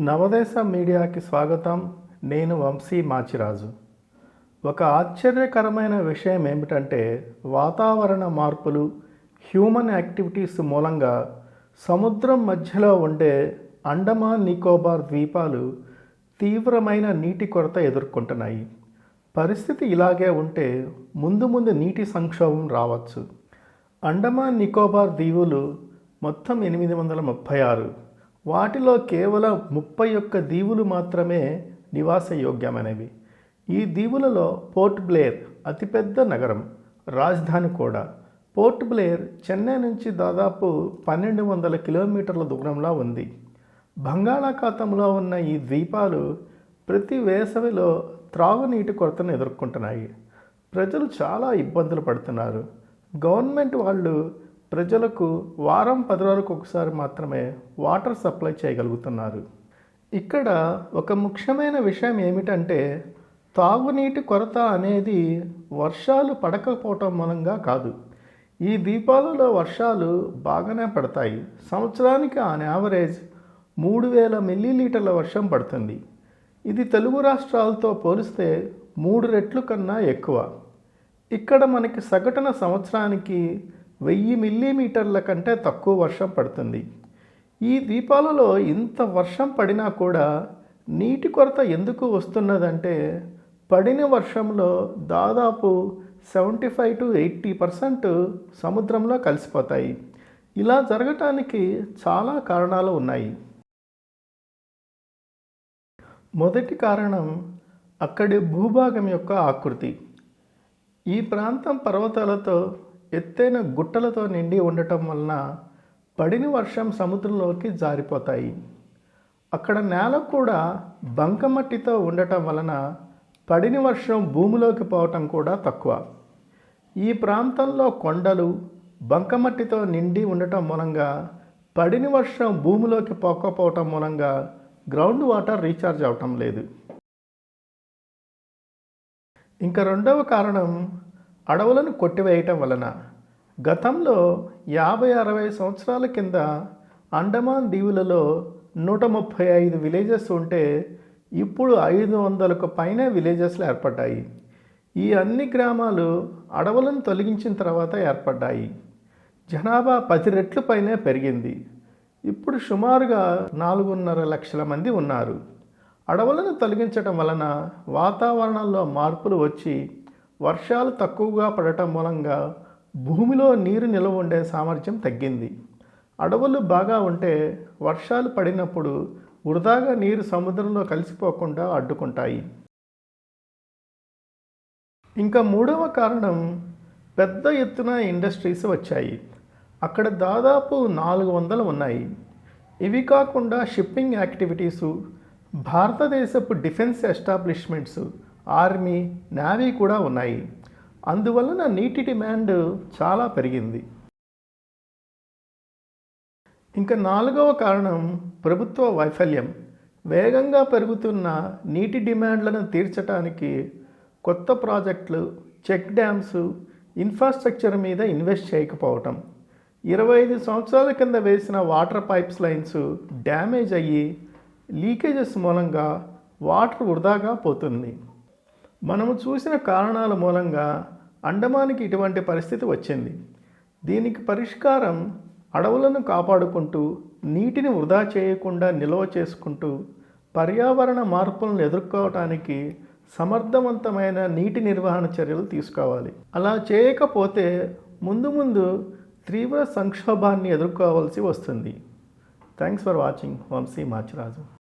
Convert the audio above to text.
నవదేశ మీడియాకి స్వాగతం. నేను వంశీ మాచిరాజు. ఒక ఆశ్చర్యకరమైన విషయం ఏమిటంటే వాతావరణ మార్పులు హ్యూమన్ యాక్టివిటీస్ మూలంగా సముద్రం మధ్యలో ఉండే అండమాన్ నికోబార్ ద్వీపాలు తీవ్రమైన నీటి కొరత ఎదుర్కొంటున్నాయి. పరిస్థితి ఇలాగే ఉంటే ముందు ముందు నీటి సంక్షోభం రావచ్చు. అండమాన్ నికోబార్ దీవులు మొత్తం ఎనిమిది వందల ముప్పై ఆరు. వాటిలో కేవలం ముప్పై ఒక్క దీవులు మాత్రమే నివాసయోగ్యమైనవి. ఈ దీవులలో పోర్ట్ బ్లేర్ అతిపెద్ద నగరం రాజధాని కూడా. పోర్ట్ బ్లేర్ చెన్నై నుంచి దాదాపు పన్నెండు వందల కిలోమీటర్ల దూరంలో ఉంది. బంగాళాఖాతంలో ఉన్న ఈ ద్వీపాలు ప్రతి వేసవిలో త్రాగునీటి కొరతను ఎదుర్కొంటున్నాయి. ప్రజలు చాలా ఇబ్బందులు పడుతున్నారు. గవర్నమెంట్ వాళ్ళు ప్రజలకు వారం పది రోజులకు ఒకసారి మాత్రమే వాటర్ సప్లై చేయగలుగుతున్నారు. ఇక్కడ ఒక ముఖ్యమైన విషయం ఏమిటంటే తాగునీటి కొరత అనేది వర్షాలు పడకపోవటం మూలంగా కాదు. ఈ దీపాలలో వర్షాలు బాగానే పడతాయి. సంవత్సరానికి ఆన్ యావరేజ్ మూడు వేల మిల్లీలీటర్ల వర్షం పడుతుంది. ఇది తెలుగు రాష్ట్రాలతో పోలిస్తే మూడు రెట్లు కన్నా ఎక్కువ. ఇక్కడ మనకి సగటున సంవత్సరానికి వెయ్యి మిల్లీమీటర్ల కంటే తక్కువ వర్షం పడుతుంది. ఈ ద్వీపాలలో ఇంత వర్షం పడినా కూడా నీటి కొరత ఎందుకు వస్తున్నదంటే పడిన వర్షంలో దాదాపు seventy five to eighty percent సముద్రంలో కలిసిపోతాయి. ఇలా జరగటానికి చాలా కారణాలు ఉన్నాయి. మొదటి కారణం అక్కడి భూభాగం యొక్క ఆకృతి. ఈ ప్రాంతం పర్వతాలతో ఎత్తైన గుట్టలతో నిండి ఉండటం వలన పడిన వర్షం సముద్రంలోకి జారిపోతాయి. అక్కడ నేల కూడా బంకమట్టితో ఉండటం వలన పడిన వర్షం భూమిలోకి పోవటం కూడా తక్కువ. ఈ ప్రాంతంలో కొండలు బంకమట్టితో నిండి ఉండటం మూలంగా పడిన వర్షం భూమిలోకి పోకపోవటం మూలంగా గ్రౌండ్ వాటర్ రీఛార్జ్ అవటం లేదు. ఇంకా రెండవ కారణం అడవులను కొట్టివేయటం వలన. గతంలో యాభై అరవై సంవత్సరాల కింద అండమాన్ దీవులలో నూట ముప్పై ఐదు విలేజెస్ ఉంటే ఇప్పుడు ఐదు వందలకు పైనే విలేజెస్లు ఏర్పడ్డాయి. ఈ అన్ని గ్రామాలు అడవులను తొలగించిన తర్వాత ఏర్పడ్డాయి. జనాభా పది రెట్లు పైనే పెరిగింది. ఇప్పుడు సుమారుగా నాలుగున్నర లక్షల మంది ఉన్నారు. అడవులను తొలగించటం వలన వాతావరణంలో మార్పులు వచ్చి వర్షాలు తక్కువగా పడటం మూలంగా భూమిలో నీరు నిల్వ ఉండే సామర్థ్యం తగ్గింది. అడవులు బాగా ఉంటే వర్షాలు పడినప్పుడు వృధాగా నీరు సముద్రంలో కలిసిపోకుండా అడ్డుకుంటాయి. ఇంకా మూడవ కారణం పెద్ద ఎత్తున ఇండస్ట్రీస్ వచ్చాయి. అక్కడ దాదాపు నాలుగు వందలు ఉన్నాయి. ఇవి కాకుండా షిప్పింగ్ యాక్టివిటీసు భారతదేశపు డిఫెన్స్ ఎస్టాబ్లిష్మెంట్స్ ఆర్మీ నేవీ కూడా ఉన్నాయి. అందువలన నీటి డిమాండ్ చాలా పెరిగింది. ఇంకా నాలుగవ కారణం ప్రభుత్వ వైఫల్యం. వేగంగా పెరుగుతున్న నీటి డిమాండ్లను తీర్చడానికి కొత్త ప్రాజెక్టులు చెక్ డ్యామ్స్ ఇన్ఫ్రాస్ట్రక్చర్ మీద ఇన్వెస్ట్ చేయకపోవటం. ఇరవై ఐదు సంవత్సరాల కింద వేసిన వాటర్ పైప్స్ లైన్స్ డ్యామేజ్ అయ్యి లీకేజెస్ మూలంగా వాటర్ వృధాగా పోతుంది. మనము చూసిన కారణాల మూలంగా అండమానికి ఇటువంటి పరిస్థితి వచ్చింది. దీనికి పరిష్కారం అడవులను కాపాడుకుంటూ నీటిని వృధా చేయకుండా నిల్వ చేసుకుంటూ పర్యావరణ మార్పులను ఎదుర్కోవటానికి సమర్థవంతమైన నీటి నిర్వహణ చర్యలు తీసుకోవాలి. అలా చేయకపోతే ముందు ముందు తీవ్ర సంక్షోభాన్ని ఎదుర్కోవాల్సి వస్తుంది. Thanks for watching Vamsi Machiraju.